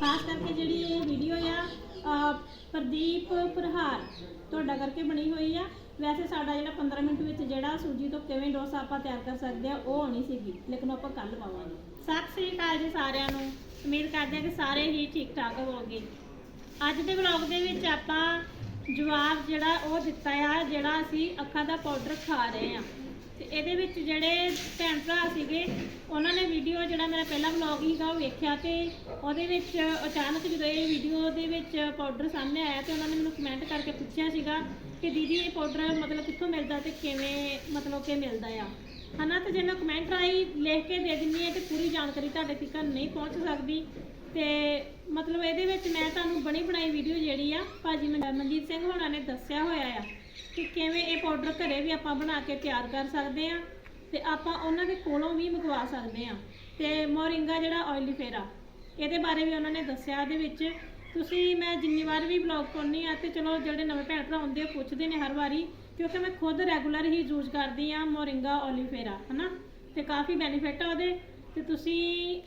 ਖਾਸ ਕਰਕੇ ਜਿਹੜੀ ਇਹ ਵੀਡੀਓ ਆ ਪ੍ਰਦੀਪ ਪ੍ਰਹਾਰ ਤੁਹਾਡਾ ਕਰਕੇ ਬਣੀ ਹੋਈ ਆ। ਵੈਸੇ ਸਾਡਾ ਜਿਹੜਾ 15 ਮਿੰਟ ਵਿੱਚ ਜਿਹੜਾ ਸੂਜੀ ਤੋਂ ਕਿਵੇਂ ਡੋਸਾ ਆਪਾਂ ਤਿਆਰ ਕਰ ਸਕਦੇ ਆ, ਉਹ ਹੋਣੀ ਸੀਗੀ, ਲੇਕਿਨ ਉਹ ਆਪਾਂ ਕੱਲ ਪਾਵਾਂਗੇ। ਸਤਿ ਸ੍ਰੀ ਅਕਾਲ ਜੀ ਸਾਰਿਆਂ ਨੂੰ। ਉਮੀਦ ਕਰਦੇ ਹਾਂ ਕਿ ਸਾਰੇ ਹੀ ਠੀਕ ਠਾਕ ਹੋਵੋਗੇ। ਅੱਜ ਦੇ ਵਲੌਗ ਦੇ ਵਿੱਚ ਆਪਾਂ ਜਵਾਬ ਜਿਹੜਾ ਉਹ ਦਿੱਤਾ ਆ, ਜਿਹੜਾ ਅਸੀਂ ਅੱਖਾਂ ਦਾ ਪਾਊਡਰ ਖਾ ਰਹੇ ਆ। ਇਹਦੇ ਵਿੱਚ ਜਿਹੜੇ ਭੈਣ ਭਰਾ ਸੀਗੇ, ਉਹਨਾਂ ਨੇ ਵੀਡੀਓ ਜਿਹੜਾ ਮੇਰਾ ਪਹਿਲਾ ਵਲੌਗ ਸੀਗਾ, ਉਹ ਵੇਖਿਆ ਤੇ ਉਹਦੇ ਵਿੱਚ ਅਚਾਨਕ ਜਦੋਂ ਇਹ ਵੀਡੀਓ ਦੇ ਵਿੱਚ ਪਾਊਡਰ ਸਾਹਮਣੇ ਆਇਆ ਤੇ ਉਹਨਾਂ ਨੇ ਮੈਨੂੰ ਕਮੈਂਟ ਕਰਕੇ ਪੁੱਛਿਆ ਸੀਗਾ ਕਿ ਦੀਦੀ, ਇਹ ਪਾਊਡਰ ਮਤਲਬ ਕਿੱਥੋਂ ਮਿਲਦਾ ਤੇ ਕਿਵੇਂ ਮਤਲਬ ਕਿ ਮਿਲਦਾ ਆ? ਹਨਾ, ਤੇ ਜੇ ਮੈਂ ਕਮੈਂਟ ਰਾਹੀਂ ਲਿਖ ਕੇ ਦੇ ਦਿੰਨੀ ਹੈ ਤੇ ਪੂਰੀ ਜਾਣਕਾਰੀ ਤੁਹਾਡੇ ਤੱਕ ਨਹੀਂ ਪਹੁੰਚ ਸਕਦੀ। ਤੇ ਮਤਲਬ ਇਹਦੇ ਵਿੱਚ ਮੈਂ ਤੁਹਾਨੂੰ ਬਣੀ ਬਣਾਈ ਵੀਡੀਓ ਜਿਹੜੀ ਆ, ਭਾਜੀ ਮਨ- ਮਨਜੀਤ ਸਿੰਘ ਹੋਣਾ ਨੇ ਦੱਸਿਆ ਹੋਇਆ ਆ। ਕਿ ਕਿਵੇਂ ਇਹ ਪਾਊਡਰ ਘਰੇ ਵੀ ਆਪਾਂ ਬਣਾ ਕੇ ਤਿਆਰ ਕਰ ਸਕਦੇ ਆ ਤੇ ਆਪਾਂ ਉਹਨਾਂ ਦੇ ਕੋਲੋਂ ਵੀ ਮੰਗਵਾ ਸਕਦੇ ਆ ਤੇ ਮੋਰਿੰਗਾ ਜਿਹੜਾ ਆਇਲੀ ਫੇਰਾ, ਇਹਦੇ ਬਾਰੇ ਵੀ ਉਹਨਾਂ ਨੇ ਦੱਸਿਆ ਇਹਦੇ ਵਿੱਚ। ਤੁਸੀਂ, ਮੈਂ ਜਿੰਨੀ ਵਾਰ ਵੀ ਬਲੌਗ ਪਾਉਂਦੀ ਆ ਤੇ ਚਲੋ ਜਿਹੜੇ ਨਵੇਂ ਭੈਣ ਭਰਾ ਹੁੰਦੇ ਆ, ਉਹ ਪੁੱਛਦੇ ਨੇ ਹਰ ਵਾਰੀ, ਕਿਉਂਕਿ ਮੈਂ ਖੁਦ ਰੈਗੂਲਰ ਹੀ ਯੂਜ਼ ਕਰਦੀ ਆ ਮੋਰਿੰਗਾ ਓਲੀਫੇਰਾ ਹਨਾ? ਤੇ ਕਾਫੀ ਬੈਨੀਫਿਟ ਆ ਉਹਦੇ। ਤੇ ਤੁਸੀਂ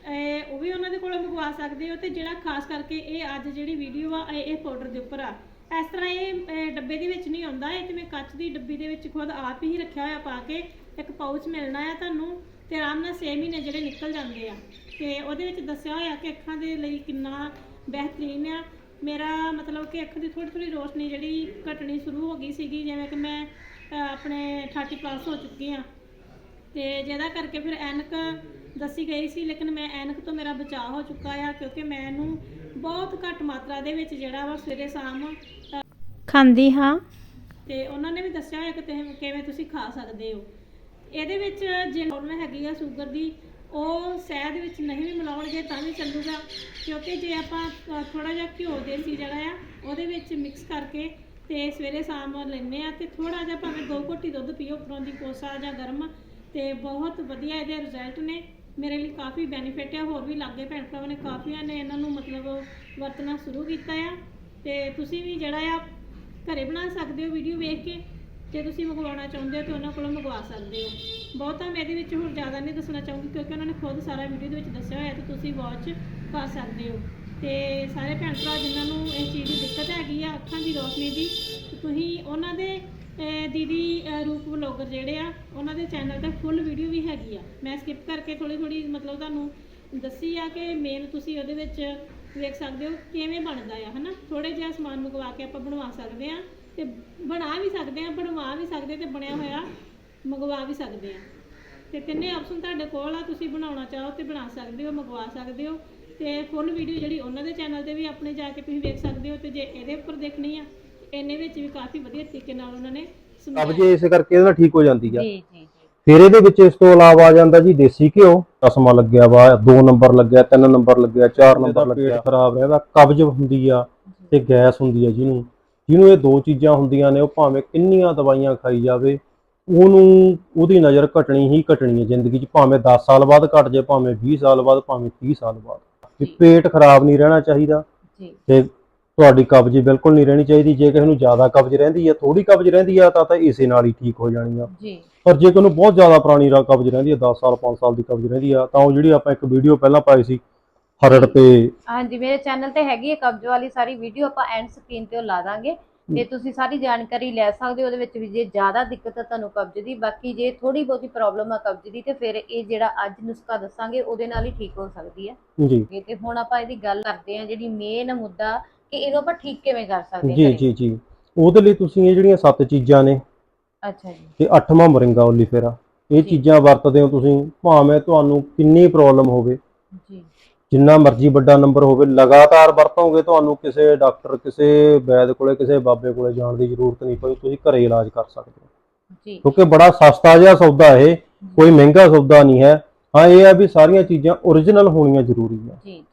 ਉਹ ਵੀ ਉਹਨਾਂ ਦੇ ਕੋਲੋਂ ਮੰਗਵਾ ਸਕਦੇ ਹੋ ਤੇ ਜਿਹੜਾ ਖਾਸ ਕਰਕੇ ਇਹ ਅੱਜ ਜਿਹੜੀ ਵੀਡੀਓ ਆ, ਇਹ ਇਹ ਪਾਊਡਰ ਦੇ ਉੱਪਰ ਆ। ਇਸ ਤਰ੍ਹਾਂ ਇਹ ਅਹ, ਡੱਬੇ ਦੇ ਵਿੱਚ ਨਹੀਂ ਆਉਂਦਾ ਇਹ ਤੇ ਮੈਂ ਕੱਚ ਦੀ ਡੱਬੀ ਦੇ ਵਿੱਚ ਖੁਦ ਆਪ ਹੀ ਰੱਖਿਆ ਹੋਇਆ ਪਾ ਕੇ ਇੱਕ ਪਾਊਚ ਮਿਲਣਾ ਆ ਤੁਹਾਨੂੰ ਤੇ ਆਰਾਮ ਨਾਲ 6 ਮਹੀਨੇ ਜਿਹੜੇ ਨਿਕਲ ਜਾਂਦੇ ਆ। ਤੇ ਉਹਦੇ ਵਿੱਚ ਦੱਸਿਆ ਹੋਇਆ ਕਿ ਅੱਖਾਂ ਦੇ ਲਈ ਕਿੰਨਾ ਬਿਹਤਰੀਨ ਆ। ਮੇਰਾ ਮਤਲਬ ਕਿ ਅੱਖ ਦੀ ਥੋੜੀ ਥੋੜੀ ਰੋਸ਼ਨੀ ਜਿਹੜੀ ਘਟਣੀ ਸ਼ੁਰੂ ਹੋ ਗਈ ਸੀਗੀ ਜਿਵੇਂ ਕਿ ਮੈਂ ਅਹ, ਆਪਣੇ 30 ਪਲੱਸ ਹੋ ਚੁੱਕੀ ਆ। ਤੇ ਜਿਹਦਾ ਕਰਕੇ ਫਿਰ ਐਨਕ ਦੱਸੀ ਗਈ ਸੀ ਲੇਕਿਨ ਮੈਂ ਐਨਕ ਤੋਂ ਮੇਰਾ ਬਚਾਅ ਹੋ ਚੁੱਕਾ ਆ ਕਿਉਂਕਿ ਮੈਂ ਇਹਨੂੰ ਬਹੁਤ ਘੱਟ ਮਾਤਰਾ ਦੇ ਵਿੱਚ ਜਿਹੜਾ ਵਾ ਸਵੇਰੇ ਸ਼ਾਮ ਖਾਂਦੀ ਹਾਂ। ਤੇ ਉਹਨਾਂ ਨੇ ਵੀ ਦੱਸਿਆ ਹੋਇਆ ਕਿ ਤੁਸੀਂ ਕਿਵੇਂ ਤੁਸੀਂ ਖਾ ਸਕਦੇ ਹੋ। ਇਹਦੇ ਵਿੱਚ ਜੇ ਨੋਰਮਲ ਹੈਗੀ ਆ ਸ਼ੂਗਰ ਦੀ ਉਹ ਸ਼ਹਿਦ ਵਿੱਚ ਨਹੀਂ ਵੀ ਮਿਲਾਉਣਗੇ ਤਾਂ ਵੀ ਚੱਲੂਗਾ ਕਿਉਂਕਿ ਜੇ ਆਪਾਂ ਥੋੜਾ ਜਿਹਾ ਘਿਓ ਦੇਸੀ ਜਿਹੜਾ ਆ ਉਹਦੇ ਵਿੱਚ ਮਿਕਸ ਕਰਕੇ ਤੇ ਸਵੇਰੇ ਸ਼ਾਮ ਲੈਂਦੇ ਆ ਤੇ ਥੋੜਾ ਜਿਹਾ ਭਾਵੇਂ ਦੋ ਘੋਟੀ ਦੁੱਧ ਪੀਓ ਉੱਪਰੋਂ ਦੀ ਕੋਸਾ ਜਾਂ ਗਰਮ ਤੇ ਬਹੁਤ ਵਧੀਆ ਇਹਦੇ ਰਿਜ਼ਲਟ ਨੇ। ਮੇਰੇ ਲਈ ਕਾਫੀ ਬੈਨੀਫਿਟ ਆ, ਹੋਰ ਵੀ ਲਾਗੇ ਭੈਣ ਭਰਾਵਾਂ ਨੇ ਕਾਫੀਆਂ ਨੇ ਇਹਨਾਂ ਨੂੰ ਮਤਲਬ ਵਰਤਣਾ ਸ਼ੁਰੂ ਕੀਤਾ ਆ। ਤੇ ਤੁਸੀਂ ਵੀ ਜਿਹੜਾ ਆ, ਘਰੇ ਬਣਾ ਸਕਦੇ ਹੋ ਵੀਡੀਓ ਵੇਖ ਕੇ। ਜੇ ਤੁਸੀਂ ਮੰਗਵਾਉਣਾ ਚਾਹੁੰਦੇ ਹੋ ਤਾਂ ਉਹਨਾਂ ਕੋਲੋਂ ਮੰਗਵਾ ਸਕਦੇ ਹੋ। ਬਹੁਤਾ ਮੈਂ ਇਹਦੇ ਵਿੱਚ ਹੁਣ ਜ਼ਿਆਦਾ ਨਹੀਂ ਦੱਸਣਾ ਚਾਹੂੰਗੀ, ਕਿਉਂਕਿ ਉਹਨਾਂ ਨੇ ਖੁਦ ਸਾਰਾ ਵੀਡੀਓ ਦੇ ਵਿੱਚ ਦੱਸਿਆ ਹੋਇਆ ਤੇ ਤੁਸੀਂ ਵਾਚ ਕਰ ਸਕਦੇ ਹੋ। ਤੇ ਸਾਰੇ ਭੈਣ ਭਰਾ ਜਿਨ੍ਹਾਂ ਨੂੰ ਇਹ ਚੀਜ਼ ਦੀ ਦਿੱਕਤ ਹੈਗੀ ਆ, ਅੱਖਾਂ ਦੀ ਰੋਸ਼ਨੀ ਦੀ, ਤੁਸੀਂ ਉਹਨਾਂ ਦੇ ਅਹ, ਦੀਦੀ ਅਹ, ਰੂਪ ਵਲੋਗਰ ਜਿਹੜੇ ਆ ਉਹਨਾਂ ਦੇ ਚੈਨਲ ਤੇ ਫੁੱਲ ਵੀਡੀਓ ਵੀ ਹੈਗੀ ਆ। ਮੈਂ ਸਕਿਪ ਕਰਕੇ ਥੋੜੀ ਥੋੜੀ ਮਤਲਬ ਤੁਹਾਨੂੰ ਦੱਸੀ ਆ ਕਿ ਮੇਨ ਤੁਸੀਂ ਉਹਦੇ ਵਿੱਚ ਵੇਖ ਸਕਦੇ ਹੋ ਕਿਵੇਂ ਬਣਦਾ ਆ ਹਨਾ? ਥੋੜੇ ਜਿਹਾ ਸਮਾਨ ਮੰਗਵਾ ਕੇ ਆਪਾਂ ਬਣਵਾ ਸਕਦੇ ਆ ਤੇ ਬਣਾ ਵੀ ਸਕਦੇ ਆ ਬਣਵਾ ਵੀ ਸਕਦੇ ਤੇ ਬਣਿਆ ਹੋਇਆ ਮੰਗਵਾ ਵੀ ਸਕਦੇ ਆ। ਤੇ ਤਿੰਨੇ ਆਪਸ਼ਨ ਤੁਹਾਡੇ ਕੋਲ ਆ ਤੁਸੀਂ ਬਣਾਉਣਾ ਚਾਹੋ ਤੇ ਬਣਾ ਸਕਦੇ ਹੋ ਮੰਗਵਾ ਸਕਦੇ ਹੋ। ਤੇ ਫੁੱਲ ਵੀਡੀਓ ਜਿਹੜੀ ਉਹਨਾਂ ਦੇ ਚੈਨਲ ਤੇ ਵੀ ਆਪਣੇ ਜਾ ਕੇ ਤੁਸੀਂ ਵੇਖ ਸਕਦੇ ਹੋ ਤੇ ਜੇ ਇਹਦੇ ਉੱਪਰ ਦੇਖਣੀ ਆ ਇਹਨੇ ਵਿੱਚ ਵੀ ਕਾਫੀ ਵਧੀਆ ਤਰੀਕੇ ਨਾਲ ਉਹਨਾਂ ਨੇ ਸਮਝਾਇਆ ਕਬਜ਼ ਇਸੇ ਕਰਕੇ ਇਹਦੇ ਨਾਲ ਠੀਕ ਹੋ ਜਾਂਦੀ ਆ। ਜੀ ਜੀ ਜੀ। ਫਿਰ ਇਹਦੇ ਵਿੱਚ ਇਸ ਤੋਂ ਇਲਾਵਾ ਆ ਜਾਂਦਾ ਜੀ ਦੇਸੀ ਘਿਓ ਚਸ਼ਮਾ ਲੱਗਿਆ ਵਾ 2 ਨੰਬਰ ਲੱਗਿਆ 3 ਨੰਬਰ ਲੱਗਿਆ 4 ਨੰਬਰ ਲੱਗਿਆ। ਪੇਟ ਖਰਾਬ ਰਹਿੰਦਾ ਕਬਜ਼ ਹੁੰਦੀ ਆ ਤੇ ਗੈਸ ਹੁੰਦੀ ਆ ਜਿਹਨੂੰ। ਜਿਹਨੂੰ ਇਹ ਦੋ ਚੀਜ਼ਾਂ ਹੁੰਦੀਆਂ ਨੇ ਉਹ ਭਾਵੇਂ ਕਿੰਨੀਆਂ ਦਵਾਈਆਂ ਖਾਈ ਜਾਵੇ ਉਹਨੂੰ ਉਹਦੀ ਨਜ਼ਰ ਘਟਣੀ ਹੀ ਘਟਣੀ ਹੈ ਜ਼ਿੰਦਗੀ 'ਚ ਭਾਵੇਂ 10 ਸਾਲ ਬਾਅਦ ਘਟ ਜਾਏ ਭਾਵੇਂ 20 ਸਾਲ ਬਾਅਦ ਭਾਵੇਂ 30 ਸਾਲ ਬਾਅਦ। ਵੀ ਪੇਟ ਖਰਾਬ ਨਹੀਂ ਰਹਿਣਾ ਚਾਹੀਦਾ। ਜੀ। ਤੇ ਤੁਹਾਡੀ ਕਬਜ਼ ਬਿਲਕੁਲ ਨਹੀਂ ਰਹਿਣੀ ਚਾਹੀਦੀ। ਜੇ ਕਿਸੇ ਨੂੰ ਜ਼ਿਆਦਾ ਕਬਜ਼ ਰਹਿੰਦੀ ਆ ਥੋੜੀ ਕਬਜ਼ ਰਹਿੰਦੀ ਆ ਤਾਂ ਤਾਂ ਇਸੇ ਨਾਲ ਹੀ ਠੀਕ ਹੋ ਜਾਣੀ ਆ। ਜੀ। ਪਰ ਜੇ ਕੋਈ ਨੂੰ ਬਹੁਤ ਜ਼ਿਆਦਾ ਪੁਰਾਣੀ ਰਾ ਕਬਜ਼ ਰਹਿੰਦੀ ਆ 10 ਸਾਲ 5 ਸਾਲ ਦੀ ਕਬਜ਼ ਰਹਿੰਦੀ ਆ ਤਾਂ ਉਹ ਜਿਹੜੀ ਆਪਾਂ ਇੱਕ ਵੀਡੀਓ ਪਹਿਲਾਂ ਪਾਈ ਸੀ ਹਰੜ ਤੇ ਹਾਂਜੀ ਮੇਰੇ ਚੈਨਲ ਤੇ ਹੈਗੀ ਹੈ ਕਬਜ਼ ਵਾਲੀ ਸਾਰੀ ਵੀਡੀਓ ਆਪਾਂ ਐਂਡ ਸਕਰੀਨ ਤੇ ਉਹ ਲਾ ਦਾਂਗੇ। ਤੇ ਤੁਸੀਂ ਸਾਰੀ ਜਾਣਕਾਰੀ ਲੈ ਸਕਦੇ ਹੋ ਉਹਦੇ ਵਿੱਚ ਵੀ ਜੇ ਜ਼ਿਆਦਾ ਦਿੱਕਤ ਹੈ ਤੁਹਾਨੂੰ ਕਬਜ਼ ਦੀ ਬਾਕੀ ਜੇ ਥੋੜੀ ਬਹੁਤੀ ਪ੍ਰੋਬਲਮ ਆ ਕਬਜ਼ ਦੀ ਤੇ ਫਿਰ ਇਹ ਜਿਹੜਾ ਅੱਜ ਨੁਸਖਾ ਦੱਸਾਂਗੇ ਉਹਦੇ ਨਾਲ ਹੀ ਠੀਕ ਹੋ ਸਕਦੀ ਹੈ ਜੀ। ਤੇ ਹੁਣ ਆਪਾਂ ਇਹਦੀ ਗੱਲ ਕਰਦੇ ਹਾਂ ਜਿਹੜੀ ਮੇਨ ਮੁੱਦਾ ਕਿ ਇਹਨੂੰ ਆਪਾਂ ਠੀਕ ਕਿਵੇਂ ਕਰ ਸਕਦੇ ਜੀ ਹਾਂ ਜੀ ਜੀ। ਉਹਦੇ ਲਈ ਤੁਸੀਂ ਇਹ ਜਿਹੜੀਆਂ ਸੱਤ ਚੀਜ਼ਾਂ ਨੇ ਅੱਛਾ ਜੀ। ਤੇ ਅੱਠਵਾਂ ਮਰਿੰਗਾ ਓਲੀਫੇਰਾ ਇਹ। ਚੀਜ਼ਾਂ ਵਰਤਦੇ ਹੋ ਤੁਸੀਂ ਭਾਵੇਂ ਤੁਹਾਨੂੰ ਕਿੰਨੀ ਪ੍ਰੋਬਲਮ ਹੋਵੇ। ਜੀ। ਜਿੰਨਾ ਮਰਜ਼ੀ ਵੱਡਾ ਨੰਬਰ ਹੋਵੇ ਲਗਾਤਾਰ ਵਰਤੋਗੇ ਤੁਹਾਨੂੰ ਕਿਸੇ ਡਾਕਟਰ ਕਿਸੇ ਵੈਦ ਕੋਲੇ ਕਿਸੇ ਬਾਬੇ ਕੋਲੇ ਜਾਣ ਦੀ ਜ਼ਰੂਰਤ ਨਹੀਂ ਪਈ ਤੁਸੀਂ ਘਰੇ ਇਲਾਜ ਕਰ ਸਕਦੇ ਹੋ। ਜੀ। ਕਿਉਂਕਿ ਬੜਾ ਸਸਤਾ ਜਿਹਾ ਸੌਦਾ ਇਹ ਕੋਈ ਮਹਿੰਗਾ ਸੌਦਾ ਨਹੀਂ ਹੈ। ਹਾਂ ਇਹ ਹੈ ਵੀ ਸਾਰੀਆਂ ਚੀਜ਼ਾਂ ਓਰੀਜਨਲ ਹੋਣੀਆਂ ਜ਼ਰੂਰੀ ਆ ਜੀ ਜੀ।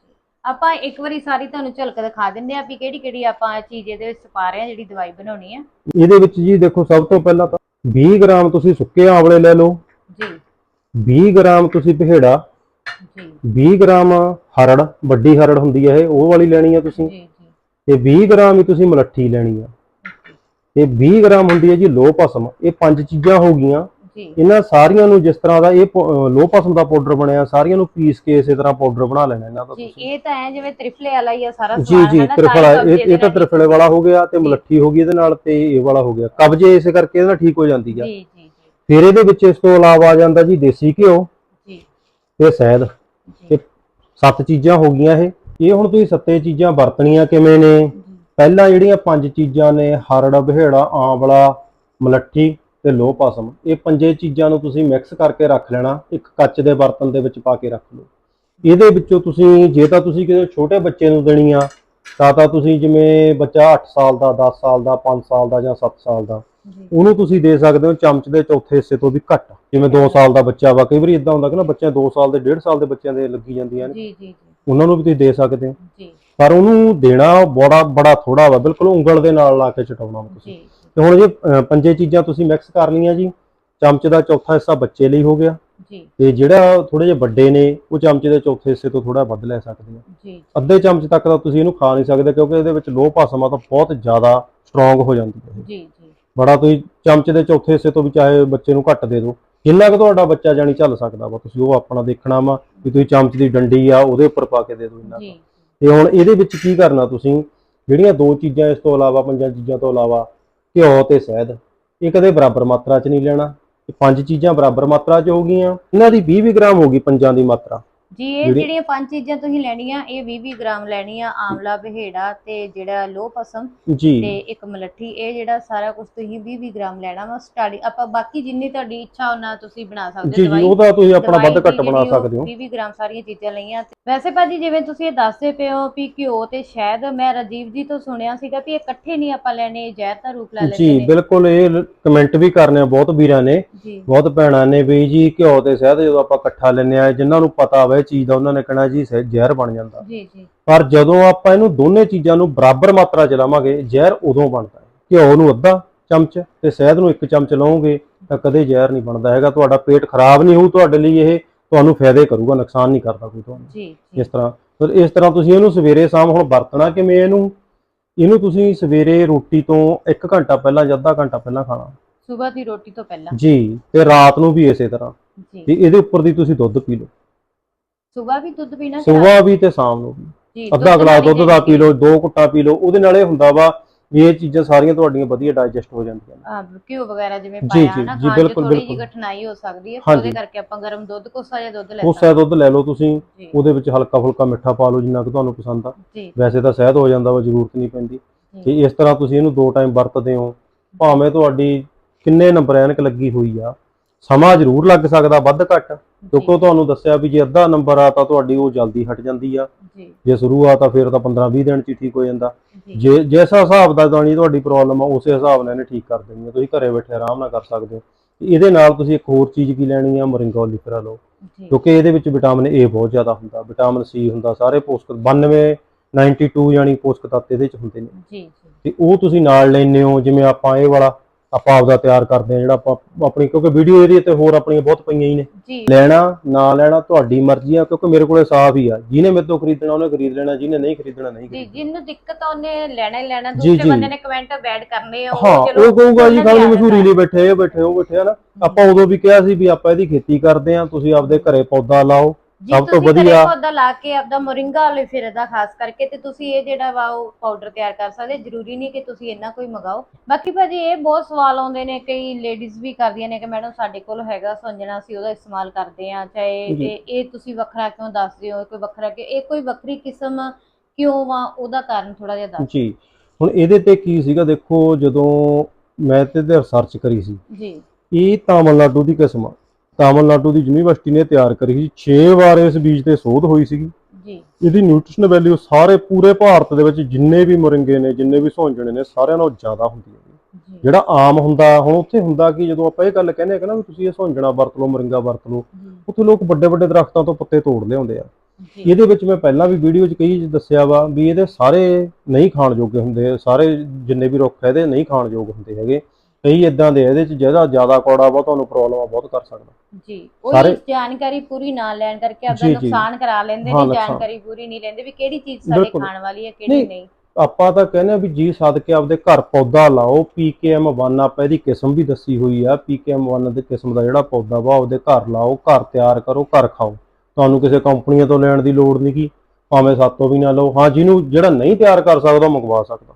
ਆਪਾਂ ਇੱਕ ਵਾਰੀ ਸਾਰੀ ਤੁਹਾਨੂੰ ਝਲਕ ਦਿਖਾ ਦਿੰਦੇ ਆ ਵੀ ਕਿਹੜੀ ਕਿਹੜੀ ਆਪਾਂ ਚੀਜ਼ ਇਹਦੇ ਵਿੱਚ ਪਾ ਰਹੇ ਆ ਜਿਹੜੀ ਦਵਾਈ ਬਣਾਉਣੀ ਆ ਇਹਦੇ ਵਿੱਚ ਜੀ ਦੇਖੋ ਸਭ ਤੋਂ ਪਹਿਲਾਂ ਤਾਂ 20 ਗ੍ਰਾਮ ਤੁਸੀਂ ਸੁੱਕੇ ਆਂਵਲੇ ਲੈ ਲਓ। ਜੀ। 20 ਗ੍ਰਾਮ ਤੁਸੀਂ ਪਹੇੜਾ ਜੀ। 20 ਗ੍ਰਾਮ ਹਰੜ ਵੱਡੀ ਹਰੜ ਹੁੰਦੀ ਹੈ ਇਹ ਉਹ ਵਾਲੀ ਲੈਣੀ ਆ ਤੁਸੀਂ। ਜੀ ਜੀ। ਤੇ 20 ਗ੍ਰਾਮ ਹੀ ਤੁਸੀਂ ਮਲੱਠੀ ਲੈਣੀ ਆ। ਤੇ 20 ਗ੍ਰਾਮ ਹੁੰਦੀ ਹੈ ਜੀ ਲੋਹ ਭਸਮ ਇਹ ਪੰਜ ਚੀਜ਼ਾਂ ਹੋ ਗਈਆਂ। ਇਹਨਾਂ ਸਾਰੀਆਂ ਨੂੰ ਜਿਸ ਤਰ੍ਹਾਂ ਦਾ ਇਹ ਲੋ ਪਸਮ ਦਾ ਪਾਊਡਰ ਬਣਿਆ ਸਾਰੀਆਂ ਨੂੰ ਪੀਸ ਕੇ ਇਸੇ ਤਰ੍ਹਾਂ ਪਾਊਡਰ ਬਣਾ ਲੈਣਾ ਇਹਨਾਂ ਦਾ ਜੀ ਇਹ ਤਾਂ ਐ ਜਿਵੇਂ ਤ੍ਰਿਫਲੇ ਵਾਲਾ ਹੀ ਆ ਸਾਰਾ ਜੀ ਸਮਾਨ ਜੀ ਹੀ ਤ੍ਰਿਫਲਾ ਇਹ ਤਾਂ ਤ੍ਰਿਫਲੇ ਵਾਲਾ ਹੋ ਗਿਆ ਤੇ ਜੀ। ਮਲੱਠੀ ਹੋ ਗਈ ਇਹਦੇ ਨਾਲ ਤੇ ਇਹ ਵਾਲਾ ਹੋ ਗਿਆ। ਕਬਜੇ ਇਸੇ ਕਰਕੇ ਇਹਦੇ ਠੀਕ ਹੋ ਜਾਂਦੀ ਆ। ਜੀ ਜੀ ਜੀ। ਫਿਰ ਇਹਦੇ ਵਿੱਚ ਇਸ ਤੋਂ ਇਲਾਵਾ ਆ ਜਾਂਦਾ ਜੀ ਦੇਸੀ ਘਿਓ ਜੀ। ਤੇ ਸ਼ਹਿਦ ਜੀ। ਇਹ ਸੱਤ ਚੀਜ਼ਾਂ ਹੋ ਗਈਆਂ ਇਹ। ਇਹ ਹੁਣ ਤੁਸੀਂ ਸੱਤੇ ਚੀਜ਼ਾਂ ਵਰਤਣੀਆਂ ਕਿਵੇਂ ਨੇ? ਪਹਿਲਾਂ ਜਿਹੜੀਆਂ ਪੰਜ ਚੀਜ਼ਾਂ ਨੇ ਹਰੜ ਬਹੇੜਾ ਆਂਵਲਾ ਮਲੱਠੀ ਤੇ ਲੋਹ ਪਸਮ। ਇਹ ਪੰਜੇ ਚੀਜ਼ਾਂ ਨੂੰ ਤੁਸੀਂ ਮਿਕਸ ਕਰਕੇ ਰੱਖ ਲੈਣਾ ਇੱਕ ਕੱਚ ਦੇ ਬਰਤਨ ਦੇ ਵਿੱਚ ਪਾ ਕੇ ਰੱਖ ਲਓ। ਇਹਦੇ ਵਿੱਚੋਂ ਤੁਸੀਂ ਜੇ ਤਾਂ ਤੁਸੀਂ ਕਿਸੇ ਛੋਟੇ ਬੱਚੇ ਨੂੰ ਦੇਣੀ ਆ ਤਾਂ ਤਾਂ ਤੁਸੀਂ ਜਿਵੇਂ ਬੱਚਾ 8 ਸਾਲ ਦਾ 10 ਸਾਲ ਦਾ 5 ਸਾਲ ਦਾ ਜਾਂ 7 ਸਾਲ ਦਾ ਉਹਨੂੰ ਤੁਸੀਂ ਦੇ ਸਕਦੇ ਹੋ ਚਮਚ ਦੇ ਚੌਥੇ ਹਿੱਸੇ ਤੋਂ ਵੀ ਘੱਟ। ਜਿਵੇਂ 2 ਸਾਲ ਦਾ ਬੱਚਾ ਵਾ ਕਈ ਵਾਰੀ ਇਦਾਂ ਹੁੰਦਾ ਕਿ ਨਾ ਬੱਚੇ 2 ਸਾਲ ਦੇ 1.5 ਸਾਲ ਦੇ ਬੱਚਿਆਂ ਦੇ ਲੱਗੀ ਜਾਂਦੀਆਂ ਨੇ। ਜੀ ਜੀ ਉਹਨਾਂ ਨੂੰ ਵੀ ਤੁਸੀਂ ਦੇ ਸਕਦੇ ਹੋ। ਜੀ। ਪਰ ਉਹਨੂੰ ਦੇਣਾ ਬੜਾ ਬੜਾ ਥੋੜਾ ਵਾ ਬਿਲਕੁਲ ਉਂਗਲ ਦੇ ਨਾਲ ਲਾ ਕੇ ਚਟਾਉਣਾ ਤੁਸੀਂ। ਜੀ। ਤੇ ਹੁਣ ਜੇ ਪੰਜੇ ਚੀਜ਼ਾਂ ਤੁਸੀਂ ਮਿਕਸ ਕਰ ਲਈਆਂ ਜੀ। ਚਮਚ ਦਾ ਚੌਥਾ ਹਿੱਸਾ ਬੱਚੇ ਲਈ ਹੋ ਗਿਆ। ਜੀ। ਤੇ ਜਿਹੜਾ ਥੋੜੇ ਜਿਹੇ ਵੱਡੇ ਨੇ ਉਹ ਚਮਚੇ ਦੇ ਚੌਥੇ ਹਿੱਸੇ ਤੋਂ ਥੋੜਾ ਵੱਧ ਲੈ ਸਕਦੇ ਆ। ਜੀ। ਅੱਧੇ ਚਮਚ ਤੱਕ ਤਾਂ ਤੁਸੀਂ ਇਹਨੂੰ ਖਾ ਨਹੀਂ ਸਕਦੇ ਕਿਉਂਕਿ ਇਹਦੇ ਵਿੱਚ ਲੋਹ ਭਾਸਮਾ ਤਾਂ ਬਹੁਤ ਜ਼ਿਆਦਾ ਸਟਰੋਂਗ ਹੋ ਜਾਂਦੀ ਹੈ। ਜੀ ਜੀ। ਬੜਾ ਤੁਸੀਂ ਚਮਚ ਦੇ ਚੌਥੇ ਹਿੱਸੇ ਤੋਂ ਵੀ ਚਾਹੇ ਬੱਚੇ ਨੂੰ ਘੱਟ ਦੇ ਦਿਓ। ਜਿੰਨਾ ਕੁ ਤੁਹਾਡਾ ਬੱਚਾ ਜਾਣੀ ਝੱਲ ਸਕਦਾ ਵਾ ਤੁਸੀਂ ਉਹ ਆਪਣਾ ਦੇਖਣਾ ਵਾ ਵੀ ਤੁਸੀਂ ਚਮਚ ਦੀ ਡੰਡੀ ਆ ਉਹਦੇ ਉੱਪਰ ਪਾ ਕੇ ਦੇ ਦਿਓ ਇੰਨਾ ਕੁ। ਤੇ ਹੁਣ ਇਹਦੇ ਵਿੱਚ ਕੀ ਕਰਨਾ ਤੁਸੀਂ? ਜਿਹੜੀਆਂ ਦੋ ਚੀਜ਼ਾਂ ਇਸ ਤੋਂ ਇਲਾਵਾ ਪੰਜਾਂ ਚੀਜ਼ਾਂ ਤੋਂ ਇਲਾਵਾ ਘਿਓ ਤੇ ਸ਼ਹਿਦ। ਇਹ ਕਦੇ ਬਰਾਬਰ ਮਾਤਰਾ 'ਚ ਨਹੀਂ ਲੈਣਾ। ਇਹ ਪੰਜ ਚੀਜ਼ਾਂ ਬਰਾਬਰ ਮਾਤਰਾ 'ਚ ਹੋ ਗਈਆਂ। ਇਹਨਾਂ ਦੀ 20 ਗ੍ਰਾਮ ਹੋ ਗਈ ਪੰਜਾਂ ਦੀ ਮਾਤਰਾ। ਜੀ ਇਹ ਜਿਹੜੀ- ਜਿਹੜੀਆਂ ਪੰਜ ਚੀਜ਼ਾਂ ਤੁਸੀਂ ਲੈਣੀਆਂ ਇਹ 20 20 ਗ੍ਰਾਮ ਲੈਣੀਆਂ ਆਮਲਾ ਬਹੇੜਾ ਤੇ ਜਿਹੜਾ ਲੋਹ ਪਸਮ ਤੇ ਜੀ ਇੱਕ ਮਲੱਠੀ ਇਹ ਜਿਹੜਾ ਸਾਰਾ ਕੁਝ ਤੁਸੀਂ 20 20 ਗ੍ਰਾਮ ਲੈਣਾ ਵਾ ਸਟਾਰਟਿੰਗ ਆਪਾਂ ਬਾਕੀ ਜਿੰਨੀ ਤੁਹਾਡੀ ਇੱਛਾ ਉਹਨਾਂ ਤੁਸੀਂ ਬਣਾ ਸਕਦੇ ਜੀ ਜੀ ਉਹਦਾ ਤੁਸੀਂ ਆਪਣਾ ਵੱਧ ਘੱਟ ਬਣਾ ਸਕਦੇ ਹੋ। 20 20 ਗ੍ਰਾਮ ਸਾਰੀਆਂ ਚੀਜ਼ਾਂ ਲਈਆਂ। ਤੇ ਵੈਸੇ ਭਾਜੀ ਜਿਵੇਂ ਤੁਸੀਂ ਇਹ ਦੱਸਦੇ ਪਏ ਹੋ ਵੀ ਘਿਓ ਤੇ ਸ਼ਹਿਦ ਮੈਂ ਰਾਜੀਵ ਜੀ ਤੋਂ ਸੁਣਿਆ ਸੀਗਾ ਵੀ ਇਹ ਇਕੱਠੇ ਨਹੀਂ ਆਪਾਂ ਲੈਣੇ ਇਹ ਜ਼ਹਿਰ ਦਾ ਰੂਪ ਲੈ ਲੈਂਦੇ ਜੀ ਨੇ। ਬਿਲਕੁਲ ਇਹ ਕਮੈਂਟ ਵੀ ਕਰਨੇ ਆ ਬਹੁਤ ਵੀਰਾਂ ਨੇ ਜੀ। ਬਹੁਤ ਭੈਣਾਂ ਨੇ ਵੀ ਜੀ ਘਿਓ ਤੇ ਸ਼ਹਿਦ ਜਦੋਂ ਆਪਾਂ ਇਕੱਠਾ ਲੈਂਦੇ ਆ ਜਿਨ੍ਹਾਂ ਨੂੰ ਪਤਾ ਵਾ ਇਹ ਚੀਜ਼ ਦਾ ਉਹਨਾਂ ਨੇ ਕਹਿਣਾ ਜੀ ਜ਼ਹਿਰ ਬਣ ਜਾਂਦਾ। ਜੀ ਜੀ। ਪਰ ਜਦੋਂ ਆਪਾਂ ਇਹਨੂੰ ਦੋਨੇ ਚੀਜ਼ਾਂ ਨੂੰ ਬਰਾਬਰ ਮਾਤਰਾ ਚ ਲਾਵਾਂਗੇ ਜ਼ਹਿਰ ਉਦੋਂ ਬਣਦਾ ਹੈ। ਘਿਓ ਨੂੰ ਅੱਧਾ ਚਮਚ ਤੇ ਸ਼ਹਿਦ ਨੂੰ ਇੱਕ ਚਮਚ ਲਓਗੇ ਤਾਂ ਕਦੇ ਜ਼ਹਿਰ ਨਹੀਂ ਬਣਦਾ ਹੈਗਾ। ਤੁਹਾਡਾ ਪੇਟ ਖਰਾਬ ਨਹੀਂ ਹੋਊ ਤੁਹਾਡੇ ਲਈ ਇਹ ਤੁਹਾਨੂੰ ਫਾਇਦੇ ਕਰੂਗਾ ਨੁਕਸਾਨ ਨਹੀਂ ਕਰਦਾ ਕੋਈ ਤੁਹਾਨੂੰ। ਜੀ ਜੀ। ਇਸ ਤਰ੍ਹਾਂ ਫਿਰ ਇਸ ਤਰ੍ਹਾਂ ਤੁਸੀਂ ਇਹਨੂੰ ਸਵੇਰੇ ਸ਼ਾਮ ਹੁਣ ਵਰਤਣਾ ਕਿਵੇਂ ਇਹਨੂੰ? ਇਹਨੂੰ ਤੁਸੀਂ ਸਵੇਰੇ ਰੋਟੀ ਤੋਂ 1 ਘੰਟਾ ਪਹਿਲਾਂ ਜਾਂ ਅੱਧਾ ਘੰਟਾ ਪਹਿਲਾਂ ਖਾਣਾ। ਸਵੇਰ ਦੀ ਰੋਟੀ ਤੋਂ ਪਹਿਲਾਂ। ਜੀ ਤੇ ਰਾਤ ਨੂੰ ਵੀ ਇਸੇ ਤਰ੍ਹਾਂ। ਜੀ। ਤੇ ਇਹਦੇ ਉੱਪਰ ਦੀ ਤੁਸੀਂ ਦੁੱਧ ਪੀ ਲਓ। ਸਵੇਰ ਵੀ ਦੁੱਧ ਪੀਣਾ ਸਵੇਰ ਵੀ ਤੇ ਸ਼ਾਮ ਨੂੰ ਵੀ ਜੀ ਅੱਧਾ ਗਲਾਸ ਹੀ ਦੁੱਧ ਦਾ ਪੀ ਲਓ ਦੋ ਘੁੱਟਾਂ ਪੀ ਲਓ ਉਹਦੇ ਨਾਲ ਇਹ ਹੁੰਦਾ ਵਾ ਵੀ ਇਹ ਚੀਜ਼ਾਂ ਸਾਰੀਆਂ ਤੁਹਾਡੀਆਂ ਵਧੀਆ ਡਾਈਜੈਸਟ ਹੋ ਜਾਂਦੀਆਂ ਨੇ ਘਿਓ ਵਗੈਰਾ ਜਿਵੇਂ ਜੀ, ਪਾਇਆ ਜੀ, ਨਾ ਜੀ, ਬਿਲਕੁਲ, ਬਿਲਕੁਲ। ਕਠਿਨਾਈ ਹੋ ਸਕਦੀ ਹੈ। ਉਹਦੇ ਕਰਕੇ ਆਪਾਂ ਗਰਮ ਦੁੱਧ ਕੋਸਾ ਜਿਹਾ ਦੁੱਧ ਲੈ ਉਹ ਸ਼ਾਇਦ ਦੁੱਧ ਲੈ ਲਓ ਤੁਸੀਂ ਜੀ ਉਹਦੇ ਵਿੱਚ ਹਲਕਾ ਫੁਲਕਾ ਮਿੱਠਾ ਪਾ ਲਓ ਜਿੰਨਾ ਕੁ ਤੁਹਾਨੂੰ ਪਸੰਦ ਆ ਜੀ ਵੈਸੇ ਤਾਂ ਸ਼ਹਿਦ ਹੋ ਜਾਂਦਾ ਵਾ ਜ਼ਰੂਰਤ ਨਹੀਂ ਪੈਂਦੀ ਜੀ। ਤੇ ਇਸ ਤਰ੍ਹਾਂ ਤੁਸੀਂ ਇਹਨੂੰ ਦੋ ਟਾਈਮ ਵਰਤਦੇ ਹੋ ਭਾਵੇਂ ਤੁਹਾਡੀ ਕਿੰਨੇ ਨੰਬਰ ਐਨਕ ਲੱਗੀ ਹੋਈ ਆ ਸਮਾਂ ਜ਼ਰੂਰ ਲੱਗ ਸਕਦਾ ਵੱਧ ਘੱਟ। ਕਿਉਂਕਿ ਉਹ ਤੁਹਾਨੂੰ ਦੱਸਿਆ ਵੀ ਜੇ ਅੱਧਾ ਨੰਬਰ ਆ ਤਾਂ ਤੁਹਾਡੀ ਉਹ ਜਲਦੀ ਹਟ ਜਾਂਦੀ ਆ। ਜੀ। ਜੇ ਸ਼ੁਰੂ ਆ ਤਾਂ ਫਿਰ ਤਾਂ 15 20 ਦਿਨ ਚ ਹੀ ਠੀਕ ਹੋ ਜਾਂਦਾ। ਜੀ। ਜੈਸਾ ਹਿਸਾਬ ਦਾ ਜਾਣੀ ਤੁਹਾਡੀ ਪ੍ਰੋਬਲਮ ਆ ਉਸੇ ਹਿਸਾਬ ਨਾਲ ਇਹਨੇ ਠੀਕ ਕਰ ਦੇਣੀ ਆ। ਤੁਸੀਂ ਘਰੇ ਬੈਠੇ ਆਰਾਮ ਨਾਲ ਕਰ ਸਕਦੇ ਹੋ। ਇਹਦੇ ਨਾਲ ਤੁਸੀਂ ਇੱਕ ਹੋਰ ਚੀਜ਼ ਕੀ ਲੈਣੀ ਆ ਮਰਿੰਗਾ ਓਲੀਫੇਰਾ ਲਓ। ਕਿਉਂਕਿ ਇਹਦੇ ਵਿੱਚ ਵਿਟਾਮਿਨ ਏ ਬਹੁਤ ਜ਼ਿਆਦਾ ਹੁੰਦਾ। ਵਿਟਾਮਿਨ ਸੀ ਹੁੰਦਾ ਸਾਰੇ ਪੋਸ਼ਕ 92 92 ਯਾਨੀ ਪੋਸ਼ਕ ਤੱਤ ਇਹਦੇ ਚ ਹੁੰਦੇ ਨੇ। ਜੀ ਜੀ। ਤੇ ਉਹ ਤੁਸੀਂ ਨਾਲ ਲੈਣੇ ਹੋ ਜਿਵੇਂ ਆਪਾਂ ਇਹ ਵਾਲਾ ਆਪਾਂ ਆਪਦਾ ਤਿਆਰ ਕਰਦੇ ਆ ਜਿਹੜਾ ਆਪਾਂ ਆਪਣੀ ਕਿਉਂਕਿ ਵੀਡੀਓ ਇਹਦੀ ਤੇ ਹੋਰ ਆਪਣੀਆਂ ਬਹੁਤ ਪਈਆਂ ਹੀ ਨੇ। ਲੈਣਾ ਨਾ ਲੈਣਾ ਤੁਹਾਡੀ ਮਰਜ਼ੀ ਆ ਕਿਉਂਕਿ ਮੇਰੇ ਕੋਲੇ ਸਾਫ਼ ਹੀ ਆ। ਜਿਹਨੇ ਮੇਰੇ ਤੋਂ ਖਰੀਦਣਾ ਉਹਨੇ ਖਰੀਦ ਲੈਣਾ ਜਿਹਨੇ ਨਹੀਂ ਖਰੀਦਣਾ ਨਹੀਂ ਜੀ ਜਿਹਨੂੰ ਦਿੱਕਤ ਆ ਉਹਨੇ ਲੈਣਾ ਹੀ ਲੈਣਾ। ਦੂਸਰੇ। ਬੰਦੇ ਨੇ ਕਮੈਂਟ ਬੈਡ ਕਰਨੇ ਆ ਹਾਂ ਚਲੋ ਉਹ ਕਹੂਗਾ ਜੀ ਦੀ ਮਸ਼ਹੂਰੀ ਲਈ ਬੈਠੇ ਇਹ ਬੈਠੇ ਉਹ ਬੈਠੇ ਆ ਨਾ ਆਪਾਂ ਉਦੋਂ ਵੀ ਕਿਹਾ ਸੀ ਵੀ ਆਪਾਂ ਇਹਦੀ ਖੇਤੀ ਕਰਦੇ ਆ ਤੁਸੀਂ ਆਪਦੇ ਘਰੇ ਪੌਦਾ ਲਾਓ ਸਭ ਤੋਂ ਵਧੀਆ- ਪੌਦਾ ਲਾ ਕੇ ਆਪਦਾ ਮੋਰਿੰਗਾ ਵਾਲੇ ਫਿਰ ਦਾ ਖਾਸ ਕਰਕੇ ਤੇ ਤੁਸੀਂ ਇਹ ਜਿਹੜਾ ਵਾ ਉਹ ਪਾਊਡਰ ਤਿਆਰ ਕਰ ਸਕਦੇ ਜ਼ਰੂਰੀ ਨਹੀਂ ਕਿ ਤੁਸੀਂ ਇੰਨਾ ਕੋਈ ਮੰਗਾਓ। ਬਾਕੀ ਭਾਜੀ ਇਹ ਬਹੁਤ ਸਵਾਲ ਆਉਂਦੇ ਨੇ ਕਈ ਲੇਡੀਜ਼ ਵੀ ਕਰਦੀਆਂ ਨੇ ਕਿ ਮੈਡਮ ਸਾਡੇ ਕੋਲ ਹੈਗਾ ਸੰਜਣਾ ਸੀ ਉਹਦਾ ਇਸਤੇਮਾਲ ਕਰਦੇ ਆ ਚਾਹੇ। ਇਹ ਤੁਸੀਂ ਵੱਖਰਾ ਕਿਉਂ ਦੱਸਦੇ ਹੋ ਕੋਈ ਵੱਖਰਾ ਕਿ ਇਹ ਕੋਈ ਵੱਖਰੀ ਕਿਸਮ ਕਿਉਂ ਵਾ ਉਹਦਾ ਕਾਰਨ ਥੋੜਾ ਜਿਹਾ ਦੱਸ ਜੀ ਹੁਣ ਇਹਦੇ ਤੇ ਕੀ ਸੀਗਾ ਦੇਖੋ ਜਦੋਂ ਮੈਂ ਤੇ ਤੇ ਰਿਸਰਚ ਕਰੀ ਸੀ। ਜੀ। ਇਹ ਤਾਮਿਲਨਾਡੂ ਦੀ ਕਿਸਮ ਆ। ਤਾਮਿਲਨਾਡੂ ਦੀ ਯੂਨੀਵਰਸਿਟੀ ਨੇ ਤਿਆਰ ਕਰੀ ਸੀ। 6 ਵਾਰ ਇਸ ਬੀਜ ਤੇ ਸੋਧ ਹੋਈ ਸੀਗੀ। ਜੀ। ਇਹਦੀ ਨਿਊਟ੍ਰੀਸ਼ਨ ਵੈਲਿਊ ਸਾਰੇ ਪੂਰੇ ਭਾਰਤ ਦੇ ਵਿੱਚ ਜਿੰਨੇ ਵੀ ਮੁਰਿੰਗੇ ਨੇ ਜਿੰਨੇ ਵੀ ਸੌਂਜਣੇ ਨੇ ਸਾਰਿਆਂ ਨਾਲੋਂ ਜ਼ਿਆਦਾ ਹੁੰਦੀ ਹੈ। ਜਿਹੜਾ ਆਮ ਹੁੰਦਾ ਹੁਣ ਉੱਥੇ ਹੁੰਦਾ ਕਿ ਜਦੋਂ ਆਪਾਂ ਇਹ ਗੱਲ ਕਹਿੰਦੇ ਆ ਕਿ ਨਾ ਵੀ ਤੁਸੀਂ ਇਹ ਸੌਂਜਣਾ ਵਰਤ ਲਓ ਮੁਰਿੰਗਾ ਵਰਤ ਲਓ ਉੱਥੇ ਲੋਕ ਵੱਡੇ ਵੱਡੇ ਦਰਖਤਾਂ ਤੋਂ ਪੱਤੇ ਤੋੜ ਲਿਆਉਂਦੇ ਆ। ਇਹਦੇ ਵਿੱਚ ਮੈਂ ਪਹਿਲਾਂ ਵੀ ਵੀਡੀਓ 'ਚ ਕਈ ਦੱਸਿਆ ਵਾ ਵੀ ਇਹਦੇ ਸਾਰੇ ਨਹੀਂ ਖਾਣ ਯੋਗ ਹੁੰਦੇ ਸਾਰੇ ਜਿੰਨੇ ਵੀ ਰੁੱਖ ਇਹਦੇ ਨਹੀਂ ਖਾਣ ਯੋਗ ਹੁੰਦੇ ਹੈਗੇ। ਕਈ ਇਦਾਂ ਦੇ ਆ, ਇਹਦੇ 'ਚ ਜਿਹੜਾ ਜ਼ਿਆਦਾ ਕੌੜਾ ਵਾ ਤੁਹਾਨੂੰ ਪ੍ਰੋਬਲਮ ਬਹੁਤ ਕਰ ਸਕਦਾ ਜੀ ਉਹ ਸਾਰੇ- ਜਾਣਕਾਰੀ ਪੂਰੀ ਨਾ ਲੈਣ ਕਰਕੇ ਆਪਦਾ ਜੀ, ਜੀ। ਨੁਕਸਾਨ ਕਰਾ ਲੈਂਦੇ ਹਾਂ, ਨੇ ਨੁਕਸਾਨ। ਜਾਣਕਾਰੀ ਪੂਰੀ ਨਹੀਂ ਲੈਂਦੇ ਵੀ ਕਿਹੜੀ ਚੀਜ਼ ਸਾਡੇ ਬਿਲਕੁਲ। ਖਾਣ ਵਾਲੀ ਹੈ ਕਿਹੜੀ ਨਹੀਂ, ਨਹੀਂ ਆਪਾਂ ਤਾਂ ਕਹਿੰਦੇ ਆ ਵੀ ਜੀ ਸਦਕੇ ਆਪਦੇ ਘਰ ਪੌਦਾ ਲਾਓ PKM1 ਆਪਾਂ ਇਹਦੀ ਕਿਸਮ ਵੀ ਦੱਸੀ ਹੋਈ ਆ PKM1 ਦੇ ਕਿਸਮ ਦਾ ਜਿਹੜਾ ਪੌਦਾ ਵਾ ਆਪਦੇ ਘਰ ਲਾਓ ਘਰ ਤਿਆਰ ਕਰੋ ਘਰ ਖਾਓ ਤੁਹਾਨੂੰ ਕਿਸੇ ਕੰਪਨੀਆਂ ਤੋਂ ਲੈਣ ਦੀ ਲੋੜ ਨਹੀਂ ਕੀ ਭਾਵੇਂ ਸਾਤੋਂ ਵੀ ਨਾ ਲਓ ਹਾਂ ਜਿਹਨੂੰ ਜਿਹੜਾ ਨਹੀਂ ਤਿਆਰ ਕਰ ਸਕਦਾ ਉਹ ਮੰਗਵਾ ਸਕਦਾ